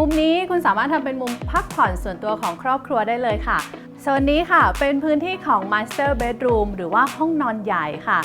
มุมนี้คุณสามารถทำเป็นมุมพักผ่อนส่วนตัวของครอบครัวได้เลยค่ะโซนนี้ค่ะเป็นพื้นที่ของ Master Bedroom หรือว่าห้องนอนใหญ่ค่ะ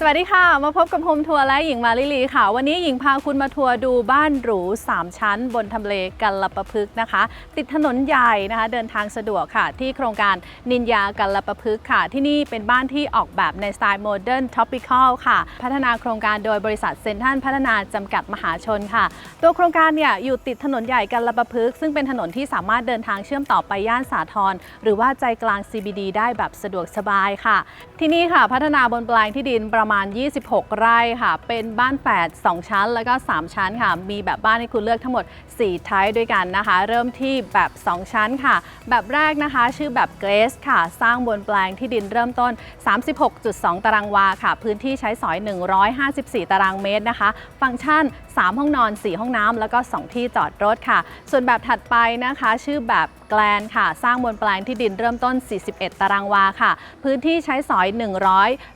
สวัสดีค่ะ มาพบกับโฮมทัวร์และหญิงมาลิลีค่ะ วันนี้หญิงพาคุณมาทัวร์ดูบ้านหรู 3 ชั้น บนทำเลกัลปะพฤกนะคะ ติดถนนใหญ่นะคะ เดินทางสะดวกค่ะ ที่โครงการนินยากัลปะพฤกค่ะ ที่นี่เป็นบ้านที่ออกแบบในสไตล์โมเดิร์นท็อปิคอลค่ะ พัฒนาโครงการโดยบริษัทเซนทันพัฒนาจำกัดมหาชนค่ะ ตัวโครงการเนี่ยอยู่ติดถนนใหญ่กัลปะพฤกซึ่งเป็นถนนที่สามารถเดินทางเชื่อมต่อไปย่านสาทรหรือว่าใจกลาง CBD ได้แบบสะดวกสบายค่ะ ที่นี่ค่ะ พัฒนาบนแปลงที่ดินประมาณ 26 ไร่ค่ะ เป็นบ้านแฝด2ชั้นแล้วก็ 3 ชั้นค่ะ มีแบบบ้านให้คุณเลือกทั้งหมด 4 ไทป์ด้วยกันนะคะ เริ่มที่แบบ 2 ชั้นค่ะ แบบแรกนะคะ ชื่อแบบเกรสค่ะ สร้างบนแปลงที่ดินเริ่มต้น 36.2 ตารางวาค่ะ พื้นที่ใช้สอย 154 ตารางเมตรนะคะ ฟังก์ชัน 3 ห้องนอน 4 ห้องน้ำแล้วก็ 2 ที่จอดรถค่ะ ส่วนแบบถัดไปนะคะ ชื่อแบบ แกลนค่ะ สร้างบนแปลงที่ดินเริ่มต้น 41 ตารางวาค่ะ พื้นที่ใช้สอย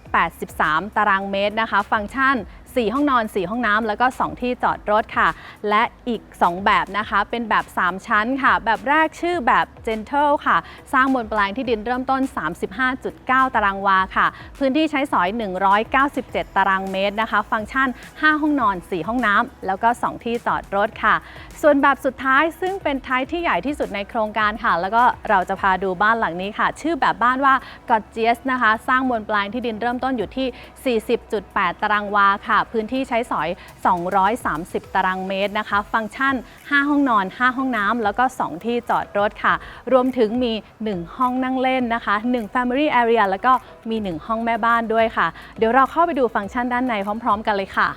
183 ตารางเมตรนะคะ ฟังก์ชัน 4 ห้องนอน 4 ห้องน้ำแล้วก็ 2 ที่จอดรถค่ะ และอีก 2 แบบนะคะ เป็นแบบ 3 ชั้นค่ะ แบบแรกชื่อแบบ Gentle ค่ะ สร้างบนแปลงที่ดินเริ่มต้น 35.9 ตารางวาค่ะ พื้นที่ใช้สอย 197 ตารางเมตรนะคะ ฟังก์ชัน 5 ห้องนอน 4 ห้องน้ำแล้วก็ 2 ที่จอดรถค่ะ ส่วนแบบสุดท้ายซึ่งเป็นไทป์ที่ใหญ่ที่สุดในโครงการค่ะ แล้วก็เราจะพาดูบ้านหลังนี้ค่ะ ชื่อแบบบ้านว่า g o d g i o u s นะคะ สร้างบนแปลงที่ดินเริ่มต้นอยู่ที่ 40.8 ตารางวาค่ะพื้นที่ใช้สอย 230 ตารางเมตรนะคะ ฟังก์ชัน 5 ห้องนอน 5 ห้องน้ำแล้วก็ 2 ที่จอดรถค่ะ รวมถึงมี 1 ห้องนั่งเล่นนะคะ 1 Family Area แล้วก็มี 1 ห้องแม่บ้านด้วยค่ะ เดี๋ยวเราเข้าไปดูฟังก์ชันด้านในพร้อม ๆ กันเลยค่ะ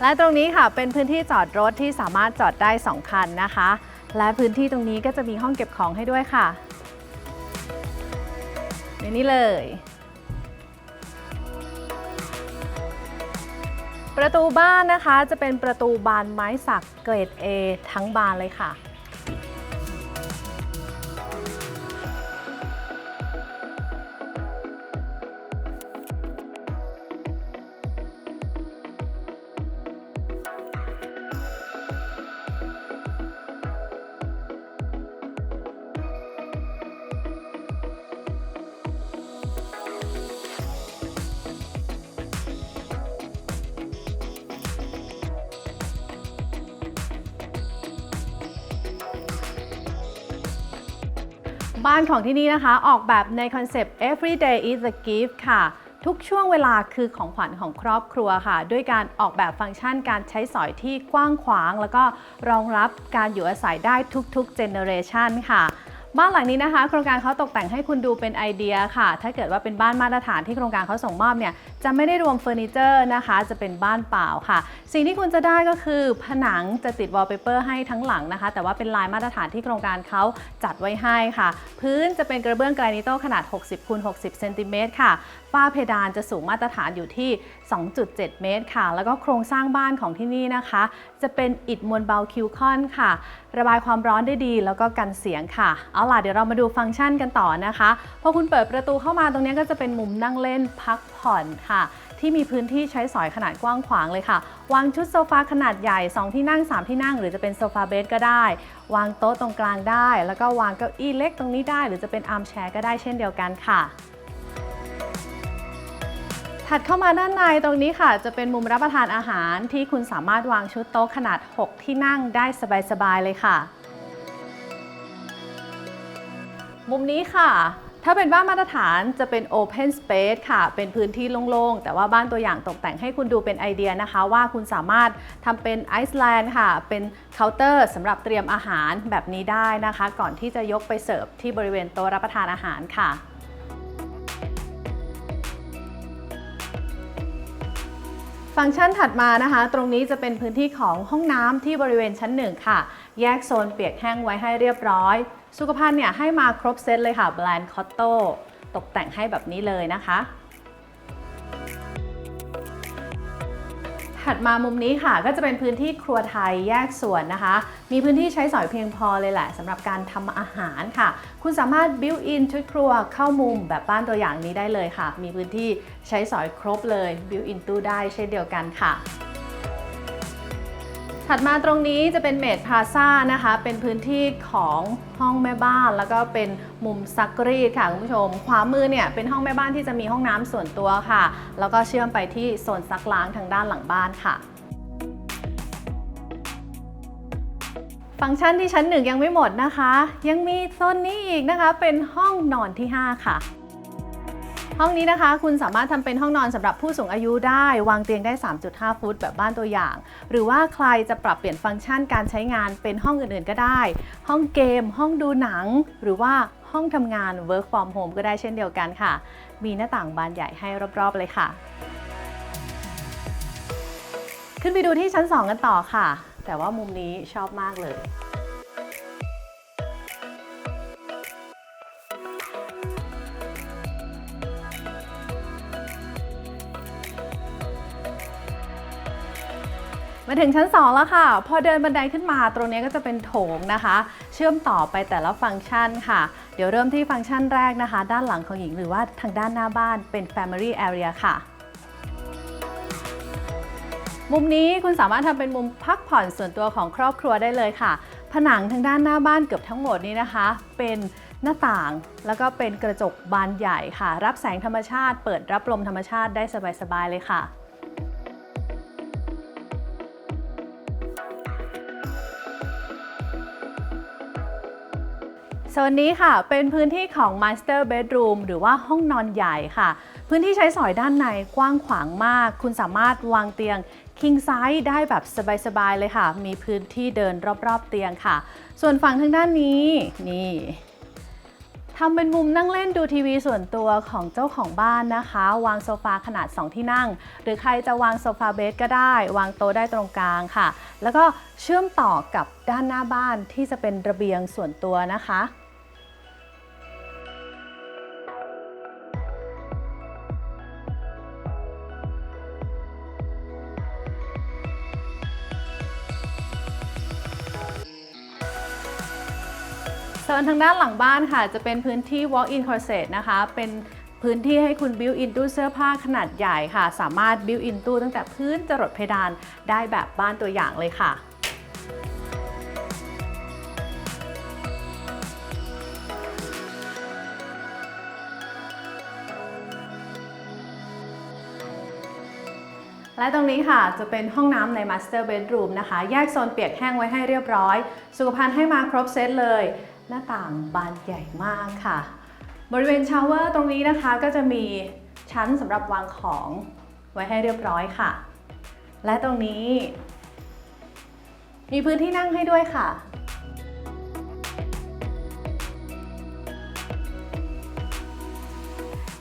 และตรงนี้ค่ะเป็นพื้นที่จอดรถที่สามารถจอดได้ 2 คันนะคะ และพื้นที่ตรงนี้ก็จะมีห้องเก็บของให้ด้วยค่ะ ในนี้เลย ประตูบ้านนะคะจะเป็นประตูบานไม้สักเกรด A ทั้งบานเลยค่ะ บ้านของที่นี่นะคะ ออกแบบในคอนเซปต์ everyday is a gift ค่ะ ทุกช่วงเวลาคือของขวัญของครอบครัวค่ะ ด้วยการออกแบบฟังก์ชันการใช้สอยที่กว้างขวาง แล้วก็รองรับการอยู่อาศัยได้ทุกๆ generation ค่ะบ้านหลังนี้นะคะ โครงการเขาตกแต่งให้คุณดูเป็นไอเดียค่ะ ถ้าเกิดว่าเป็นบ้านมาตรฐานที่โครงการเขาส่งมอบเนี่ย จะไม่ได้รวมเฟอร์นิเจอร์นะคะ จะเป็นบ้านเปล่าค่ะ สิ่งที่คุณจะได้ก็คือผนังจะติดวอลเปเปอร์ให้ทั้งหลังนะคะ แต่ว่าเป็นลายมาตรฐานที่โครงการเขาจัดไว้ให้ค่ะ พื้นจะเป็นกระเบื้องแกรนิโตขนาด 60คูณ60เซนติเมตรค่ะฝ้าเพดานจะสูงมาตรฐานอยู่ที่ 2.7 เมตรค่ะ แล้วก็โครงสร้างบ้านของที่นี่นะคะ จะเป็นอิฐมวลเบาคิวคอนค่ะ ระบายความร้อนได้ดีแล้วก็กันเสียงค่ะ เอาล่ะเดี๋ยวเรามาดูฟังก์ชันกันต่อนะคะ พอคุณเปิดประตูเข้ามาตรงนี้ก็จะเป็นมุมนั่งเล่นพักผ อนค่ะ ที่มีพื้นที่ใช้สอยขนาดกว้างขวางเลยค่ะ วางชุดโซฟาขนาดใหญ่ 2 ที่นั่ง 3 ที่นั่ง หรือจะเป็นโซฟาเบดก็ได้ วางโต๊ะตรงกลางได้ แล้วก็วางเก้าอี้เล็กตรงนี้ได้ หรือจะเป็นอาร์มแชร์ก็ได้เช่นเดียวกันค่ะถัดเข้ามาด้านในตรงนี้ค่ะ จะเป็นมุมรับประทานอาหารที่คุณสามารถวางชุดโต๊ะขนาด 6 ที่นั่งได้สบายๆเลยค่ะ มุมนี้ค่ะ ถ้าเป็นบ้านมาตรฐานจะเป็น Open Space ค่ะ เป็นพื้นที่โล่ง ๆ แต่ว่าบ้านตัวอย่างตกแต่งให้คุณดูเป็นไอเดียนะคะ ว่าคุณสามารถทำเป็นไอซ์แลนด์ค่ะ เป็นเคาน์เตอร์สำหรับเตรียมอาหารแบบนี้ได้นะคะ ก่อนที่จะยกไปเสิร์ฟที่บริเวณโต๊ะรับประทานอาหารค่ะฟังก์ชันถัดมานะคะ ตรงนี้จะเป็นพื้นที่ของห้องน้ำที่บริเวณชั้นหนึ่งค่ะ แยกโซนเปียกแห้งไว้ให้เรียบร้อย สุขภัณฑ์เนี่ยให้มาครบเซตเลยค่ะแบรนด์คอตโต้ตกแต่งให้แบบนี้เลยนะคะ ถัดมามุมนี้ค่ะก็จะเป็นพื้นที่ครัวไทยแยกส่วนนะคะ มีพื้นที่ใช้สอยเพียงพอเลยแหละสำหรับการทำอาหารค่ะ คุณสามารถ built in ชุดครัวเข้ามุมแบบบ้านตัวอย่างนี้ได้เลยค่ะ มีพื้นที่ใช้สอยครบเลย built in ตู้ได้เช่นเดียวกันค่ะ ถัดมาตรงนี้จะเป็นเมดพลาซ่านะคะ เป็นพื้นที่ของห้องแม่บ้าน แล้วก็เป็นมุมซักรีดค่ะคุณผู้ชม ขวามือเนี่ยเป็นห้องแม่บ้านที่จะมีห้องน้ำส่วนตัวค่ะ แล้วก็เชื่อมไปที่โซนซักล้างทางด้านหลังบ้านค่ะฟังก์ชันที่ชั้นหนึ่งยังไม่หมดนะคะ ยังมีโซนนี้อีกนะคะ เป็นห้องนอนที่ 5 ค่ะ ห้องนี้นะคะ คุณสามารถทำเป็นห้องนอนสำหรับผู้สูงอายุได้ วางเตียงได้ 3.5 ฟุต แบบบ้านตัวอย่าง หรือว่าใครจะปรับเปลี่ยนฟังก์ชันการใช้งานเป็นห้องอื่นๆก็ได้ ห้องเกม ห้องดูหนัง หรือว่าห้องทำงาน work from home ก็ได้เช่นเดียวกันค่ะ มีหน้าต่างบานใหญ่ให้รอบๆเลยค่ะ ขึ้นไปดูที่ชั้น 2 กันต่อค่ะ แต่ว่ามุมนี้ชอบมากเลย มาถึงชั้น 2 แล้วค่ะ พอเดินบันไดขึ้นมาตรงนี้ก็จะเป็นโถงนะคะ เชื่อมต่อไปแต่ละฟังก์ชันค่ะ เดี๋ยวเริ่มที่ฟังก์ชันแรกนะคะ ด้านหลังของหญิงหรือว่าทางด้านหน้าบ้านเป็น Family Area ค่ะมุมนี้คุณสามารถทำเป็นมุมพักผ่อนส่วนตัวของครอบครัวได้เลยค่ะ ผนังทางด้านหน้าบ้านเกือบทั้งหมดนี้นะคะ เป็นหน้าต่างแล้วก็เป็นกระจกบานใหญ่ค่ะ รับแสงธรรมชาติ เปิดรับลมธรรมชาติได้สบายๆเลยค่ะ โซนนี้ค่ะ เป็นพื้นที่ของ Master Bedroom หรือว่าห้องนอนใหญ่ค่ะ พื้นที่ใช้สอยด้านในกว้างขวางมาก คุณสามารถวางเตียง king size ได้แบบสบาย ๆ เลยค่ะ มีพื้นที่เดินรอบ ๆ เตียงค่ะ ส่วนฝั่งทางด้านนี้ นี่ทำเป็นมุมนั่งเล่นดูทีวีส่วนตัวของเจ้าของบ้านนะคะ วางโซฟาขนาด 2 ที่นั่ง หรือใครจะวางโซฟาเบดก็ได้ วางโต๊ะได้ตรงกลางค่ะ แล้วก็เชื่อมต่อกับด้านหน้าบ้านที่จะเป็นระเบียงส่วนตัวนะคะ โซนทางด้านหลังบ้านค่ะ จะเป็นพื้นที่ walk-in closet นะคะ เป็นพื้นที่ให้คุณ built in ตู้เสื้อผ้าขนาดใหญ่ค่ะ สามารถ built in ตู้ตั้งแต่พื้นจรดเพดานได้แบบบ้านตัวอย่างเลยค่ะและตรงนี้ค่ะจะเป็นห้องน้ำใน Master Bedroom นะคะ แยกโซนเปียกแห้งไว้ให้เรียบร้อย สุขภัณฑ์ให้มาครบเซตเลย หน้าต่างบานใหญ่มากค่ะ บริเวณชาวเวอร์ตรงนี้นะคะก็จะมีชั้นสำหรับวางของไว้ให้เรียบร้อยค่ะ และตรงนี้ มีพื้นที่นั่งให้ด้วยค่ะ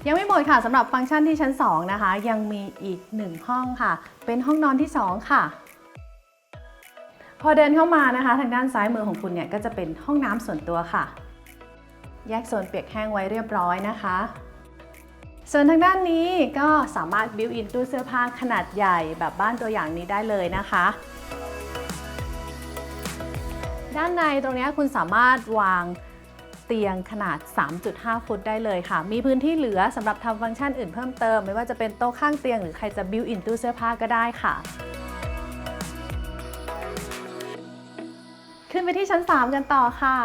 ยังไม่หมดค่ะสำหรับฟังก์ชันที่ชั้น 2 นะคะ ยังมีอีก 1 ห้องค่ะ เป็นห้องนอนที่ 2 ค่ะ พอเดินเข้ามานะคะ ทางด้านซ้ายมือของคุณเนี่ยก็จะเป็นห้องน้ำส่วนตัวค่ะ แยกโซนเปียกแห้งไว้เรียบร้อยนะคะ ส่วนทางด้านนี้ก็สามารถ built in ตู้เสื้อผ้าขนาดใหญ่แบบบ้านตัวอย่างนี้ได้เลยนะคะด้านในตรงนี้คุณสามารถวางเตียงขนาด 3.5 ฟุตได้เลยค่ะ มีพื้นที่เหลือสำหรับทำฟังก์ชันอื่นเพิ่มเติม ไม่ว่าจะเป็นโต๊ะข้างเตียงหรือใครจะ built in ตู้เสื้อผ้าก็ได้ค่ะ นไปที่ชั้น 3 กันต่อค่ะ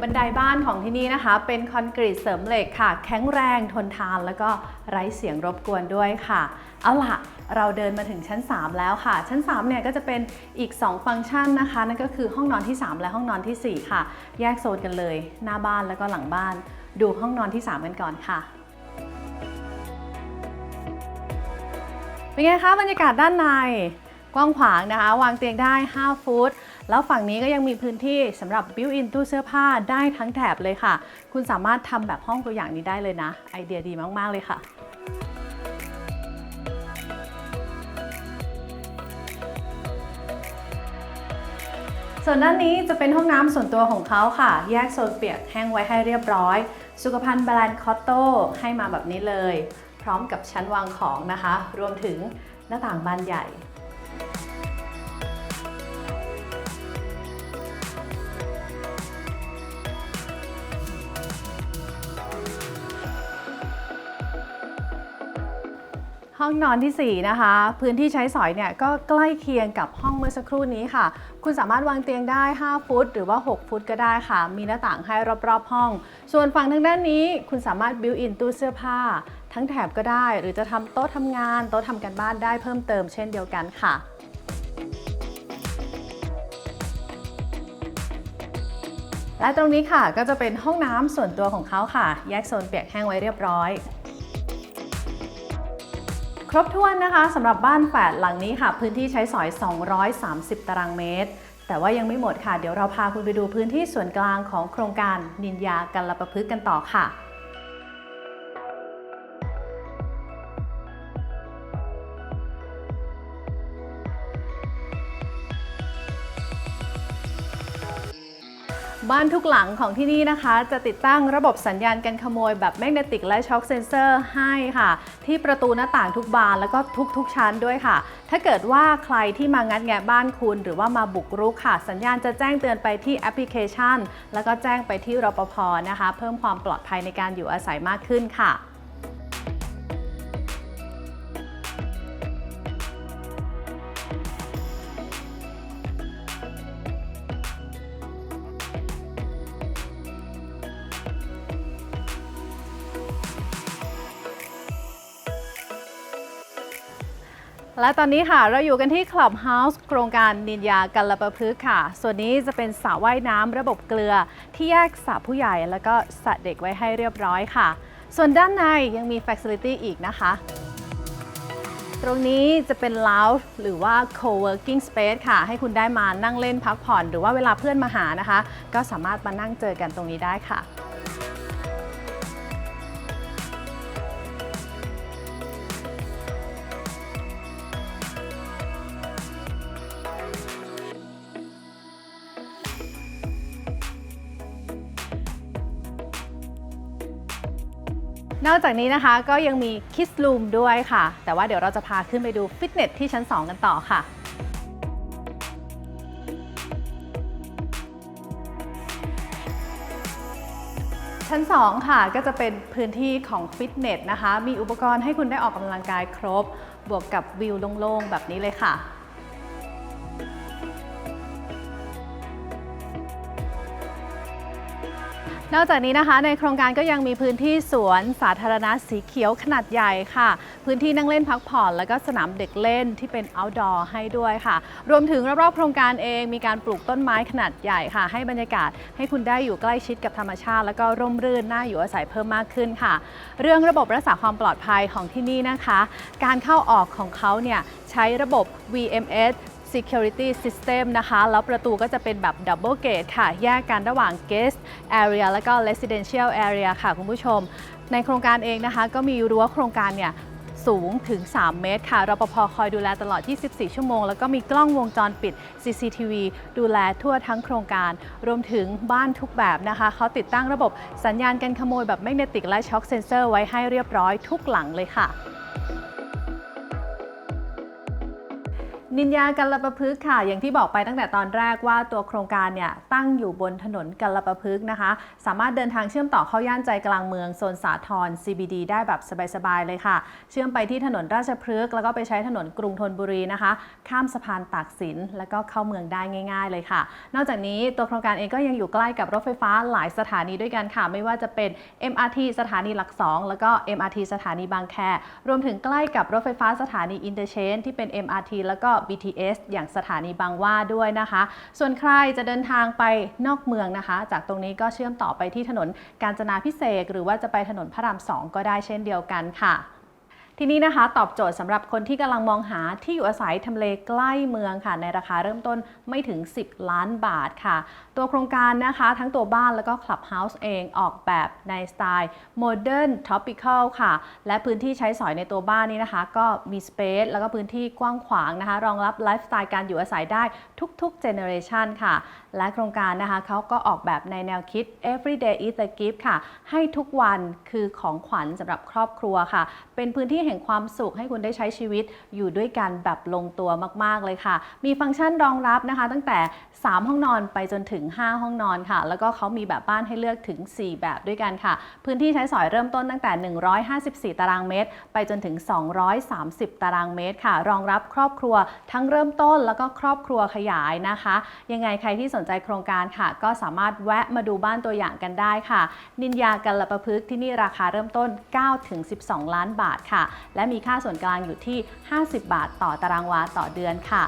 บันไดบ้านของที่นี่นะคะ เป็นคอนกรีตเสริมเหล็กค่ะ แข็งแรงทนทานแล้วก็ไร้เสียงรบกวนด้วยค่ะ เอาล่ะ เราเดินมาถึงชั้น 3 แล้วค่ะ ชั้น3เนี่ยก็จะเป็นอีก 2 ฟังก์ชันนะคะ นั่นก็คือห้องนอนที่ 3 และห้องนอนทีสี่4 ค่ะ แยกโซนกันเลย หน้าบ้านแล้วก็หลังบ้าน ดูห้องนอนที่ 3 กันก่อนค่ะ เป็นไงคะบรรยากาศด้านในกว้างขวางนะคะ วางเตียงได้ 5 ฟุต แล้วฝั่งนี้ก็ยังมีพื้นที่สำหรับ built in ตู้เสื้อผ้าได้ทั้งแถบเลยค่ะ คุณสามารถทำแบบห้องตัวอย่างนี้ได้เลยนะ ไอเดียดีมาก ๆ เลยค่ะส่วนด้านนี้จะเป็นห้องน้ำส่วนตัวของเขาค่ะ แยกโซนเปียกแห้งไว้ให้เรียบร้อย สุขภัณฑ์แบรนด์คอตโต้ให้มาแบบนี้เลย พร้อมกับชั้นวางของนะคะ รวมถึงหน้าต่างบานใหญ่ ห้องนอนทีสี่ 4 นะคะ พื้นที่ใช้สอยเนี่ยก็ใกล้เคียงกับห้องเมื่อสักครู่นี้ค่ะ คุณสามารถวางเตียงได้ 5 ฟุต หรือว่า 6 ฟุตก็ได้ค่ะ มีหน้าต่างให้รอบๆห้อง ส่วนฝั่งทางด้านนี้คุณสามารถบิวอินตู้เสื้อผ้า ทั้งแถบก็ได้ หรือจะทำโต๊ะทำงาน โต๊ะทำการบ้านได้เพิ่มเติมเช่นเดียวกันค่ะและตรงนี้ค่ะก็จะเป็นห้องน้ำส่วนตัวของเขาค่ะ แยกโซนเปียกแห้งไว้เรียบร้อย ครบถ้วนนะคะสำหรับบ้านแฝดหลังนี้ค่ะ พื้นที่ใช้สอย 230 ตารางเมตร แต่ว่ายังไม่หมดค่ะ เดี๋ยวเราพาคุณไปดูพื้นที่ส่วนกลางของโครงการนินยากัละประพฤกกันต่อค่ะ บ้านทุกหลังของที่นี่นะคะ จะติดตั้งระบบสัญญาณกันขโมยแบบแมกเนติกและช็อคเซนเซอร์ให้ค่ะ ที่ประตูหน้าต่างทุกบานแล้วก็ทุกๆชั้นด้วยค่ะ ถ้าเกิดว่าใครที่มางัดแงะบ้านคุณ หรือว่ามาบุกรุกค่ะ สัญญาณจะแจ้งเตือนไปที่แอปพลิเคชัน แล้วก็แจ้งไปที่รปภนะคะ เพิ่มความปลอดภัยในการอยู่อาศัยมากขึ้นค่ะ และตอนนี้ค่ะเราอยู่กันที่ Clubhouse โครงการนินยากัลปะพฤกษ์ค่ะ ส่วนนี้จะเป็นสระว่ายน้ำระบบเกลือ ที่แยกสระผู้ใหญ่แล้วก็สระเด็กไว้ให้เรียบร้อยค่ะ ส่วนด้านในยังมี Facility อีกนะคะ ตรงนี้จะเป็น lounge หรือว่า co-working space ค่ะ ให้คุณได้มานั่งเล่นพักผ่อน หรือว่าเวลาเพื่อนมาหานะคะ ก็สามารถมานั่งเจอกันตรงนี้ได้ค่ะ นอกจากนี้นะคะก็ยังมีคิส o ูมด้วยค่ะ แต่ว่าเดี๋ยวเราจะพาขึ้นไปดูฟิตเนสที่ชั้น 2 กันต่อค่ะชั้น 2 ค่ะก็จะเป็นพื้นที่ของฟิตเนสนะคะ มีอุปกรณ์ให้คุณได้ออกกำลังกายครบ บวกกับวิวโล่งๆ แบบนี้เลยค่ะ นอกจากนี้นะคะในโครงการก็ยังมีพื้นที่สวนสาธารณะสีเขียวขนาดใหญ่ค่ะ พื้นที่นั่งเล่นพักผ่อน แล้วก็สนามเด็กเล่นที่เป็น outdoor ให้ด้วยค่ะ รวมถึงรอบๆโครงการเองมีการปลูกต้นไม้ขนาดใหญ่ค่ะ ให้บรรยากาศให้คุณได้อยู่ใกล้ชิดกับธรรมชาติ แล้วก็ร่มรื่นน่าอยู่อาศัยเพิ่มมากขึ้นค่ะ เรื่องระบบรักษาความปลอดภัยของที่นี่นะคะ การเข้าออกของเขาเนี่ยใช้ระบบ VMS Security System นะคะ แล้วประตูก็จะเป็นแบบ Double Gate ค่ะ แยกกันระหว่าง Guest Area แล้วก็ Residential Area ค่ะคุณผู้ชม ในโครงการเองนะคะ ก็มีรั้วโครงการเนี่ยสูงถึง 3 เมตรค่ะ รปภคอยดูแลตลอด 24 ชั่วโมง แล้วก็มีกล้องวงจรปิด CCTV ดูแลทั่วทั้งโครงการ รวมถึงบ้านทุกแบบนะคะ เขาติดตั้งระบบสัญญาณกันขโมยแบบแมกเนติกและช็อคเซนเซอร์ไว้ให้เรียบร้อยทุกหลังเลยค่ะ นินยากัลปะพฤกค่ะ อย่างที่บอกไปตั้งแต่ตอนแรกว่าตัวโครงการเนี่ยตั้งอยู่บนถนนกัลปะพฤกนะคะ สามารถเดินทางเชื่อมต่อเข้าย่านใจกลางเมืองโซนสาทร CBD ได้แบบสบายๆเลยค่ะ เชื่อมไปที่ถนนราชพฤกษ์แล้วก็ไปใช้ถนนกรุงธนบุรีนะคะ ข้ามสะพานตากสินแล้วก็เข้าเมืองได้ง่าย ๆ เลยค่ะ นอกจากนี้ตัวโครงการเองก็ยังอยู่ใกล้กับรถไฟฟ้าหลายสถานีด้วยกันค่ะ ไม่ว่าจะเป็น MRT สถานีหลัก 2 แล้วก็ MRT สถานีบางแครวมถึงใกล้กับรถไฟฟ้าสถานีอินเตอร์เชนที่เป็น MRT แล้วก็ BTS อย่างสถานีบางหว่าด้วยนะคะ ส่วนใครจะเดินทางไปนอกเมืองนะคะ จากตรงนี้ก็เชื่อมต่อไปที่ถนนกาญจนาพิเศษ หรือว่าจะไปถนนพระราม 2 ก็ได้เช่นเดียวกันค่ะ ที่นี่นะคะตอบโจทย์สำหรับคนที่กำลังมองหาที่อยู่อาศัยทำเลใกล้เมืองค่ะ ในราคาเริ่มต้นไม่ถึง 10 ล้านบาทค่ะ ตัวโครงการนะคะทั้งตัวบ้านแล้วก็คลับเฮาส์เองออกแบบในสไตล์โมเดิร์นท็อปิคอลค่ะ และพื้นที่ใช้สอยในตัวบ้านนี้นะคะ ก็มีสเปซแล้วก็พื้นที่กว้างขวางนะคะ รองรับไลฟ์สไตล์การอยู่อาศัยได้ทุกๆเจเนอเรชันค่ะ และโครงการนะคะเขาก็ออกแบบในแนวคิด everyday is a gift ค่ะ ให้ทุกวันคือของขวัญสำหรับครอบครัวค่ะ เป็นพื้นที่แห่งความสุขให้คุณได้ใช้ชีวิตอยู่ด้วยกันแบบลงตัวมาก ๆ เลยค่ะ มีฟังก์ชันรองรับนะคะ ตั้งแต่ 3 ห้องนอนไปจนถึง 5 ห้องนอนค่ะ แล้วก็เขามีแบบบ้านให้เลือกถึง 4 แบบด้วยกันค่ะ พื้นที่ใช้สอยเริ่มต้นตั้งแต่ 154 ตารางเมตร ไปจนถึง 230 ตารางเมตรค่ะ รองรับครอบครัวทั้งเริ่มต้นแล้วก็ครอบครัวขยายนะคะ ยังไงใครที่สนใจโครงการค่ะ ก็สามารถแวะมาดูบ้านตัวอย่างกันได้ค่ะ นินยากัลปะพฤกษ์ที่นี่ราคาเริ่มต้น 9-12 ล้านบาทค่ะ และมีค่าส่วนกลางอยู่ที่ 50 บาท ต่อตารางวาต่อเดือนค่ะ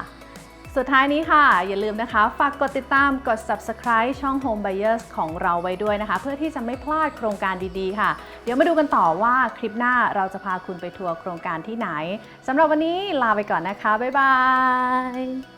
สุดท้ายนี้ค่ะ อย่าลืมนะคะ ฝากกดติดตามกด subscribe ช่อง Home Buyers ของเราไว้ด้วยนะคะ เพื่อที่จะไม่พลาดโครงการดีๆ ค่ะ เดี๋ยวมาดูกันต่อว่าคลิปหน้าเราจะพาคุณไปทัวร์โครงการที่ไหนสำหรับวันนี้ลาไปก่อนนะคะ บ๊ายบาย